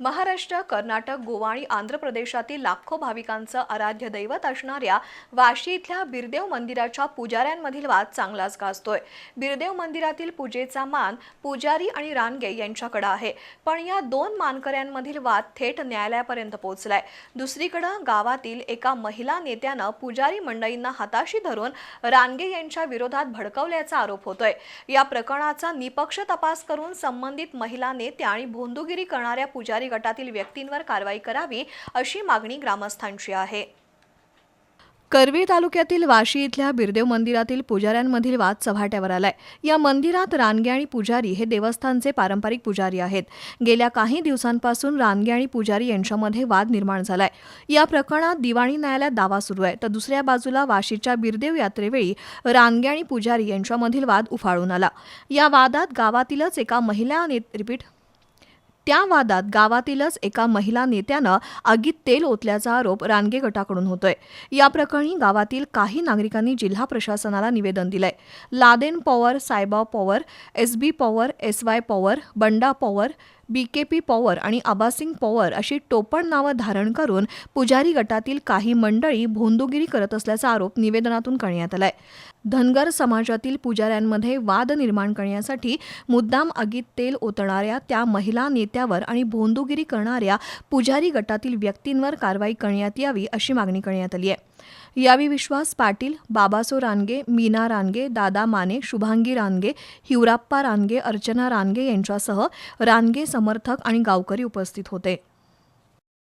महाराष्ट्र कर्नाटक गोवा आणि आंध्र प्रदेशातील लाखो भाविकांचं आराध्य दैवत असणाऱ्या वाशी इथल्या बिरदेव मंदिराच्या पुजाऱ्यांमधील वाद चांगलाच गाजतोय. बिरदेव मंदिरातील पूजेचा मान पुजारी आणि रानगे यांच्याकडे आहे. पण या दोन मानकऱ्यांमधील वाद थेट न्यायालयापर्यंत पोहोचलाय. दुसरीकडे गावातील एका महिला नेत्यानं पुजारी मंडळींना हाताशी धरून रानगे यांच्या विरोधात भडकवल्याचा आरोप होतोय. या प्रकरणाचा निपक्ष तपास करून संबंधित महिला नेत्या आणि भोंदूगिरी करणाऱ्या पुजारी गटातील व्यक्तींवर कारवाई करावी अशी मागणी ग्रामस्थांची आहे. करवीर तालुक्यातील वाशी इथल्या बिरदेव मंदिरातील पुजाऱ्यांमधील वाद चव्हाट्यावर आलाय. या मंदिरात रानगे आणि पुजारी हे देवस्थानचे पारंपरिक पुजारी आहेत. गेल्या काही दिवसांपासून रानगे आणि पुजारी यांच्यामध्ये वाद निर्माण झालाय. या प्रकरणात दिवाणी न्यायालयात दावा सुरू आहे. तर दुसऱ्या बाजूला वाशीच्या बिरदेव यात्रेवेळी रानगे आणि पुजारी यांच्यामधील वाद उफाळून आला. या वादात गावातीलच एका महिला ने रिपीट त्या वादात गावातीलच एका महिला नेत्यानं आगीत तेल ओतल्याचा आरोप रानगे गटाकडून होतोय. या प्रकरणी गावातील काही नागरिकांनी जिल्हा प्रशासनाला निवेदन दिलंय. Laden Pawar Sayba Pawar S B Pawar S Y Pawar Banda Pawar B K P Pawar आणि आबासिंग पॉवर अशी टोपण नावं धारण करून पुजारी गटातील काही मंडळी भोंदोगिरी करत असल्याचा आरोप निवेदनातून करण्यात आलाय. धनगर समाजातील पुजाऱ्यांमध्ये वाद निर्माण करण्यासाठी मुद्दाम आगीत तेल ओतणाऱ्या त्या महिला नेत्यावर आणि भोंदोगिरी करणाऱ्या पुजारी गटातील व्यक्तींवर कारवाई करण्यात यावी अशी मागणी करण्यात आली आहे. यावेळी विश्वास पाटील बाबासो रानगे मीना रानगे दादा माने शुभांगी रानगे हिवराप्पा रानगे अर्चना रानगे यांच्यासह रानगे समर्थक आणि गावकरी उपस्थित होते.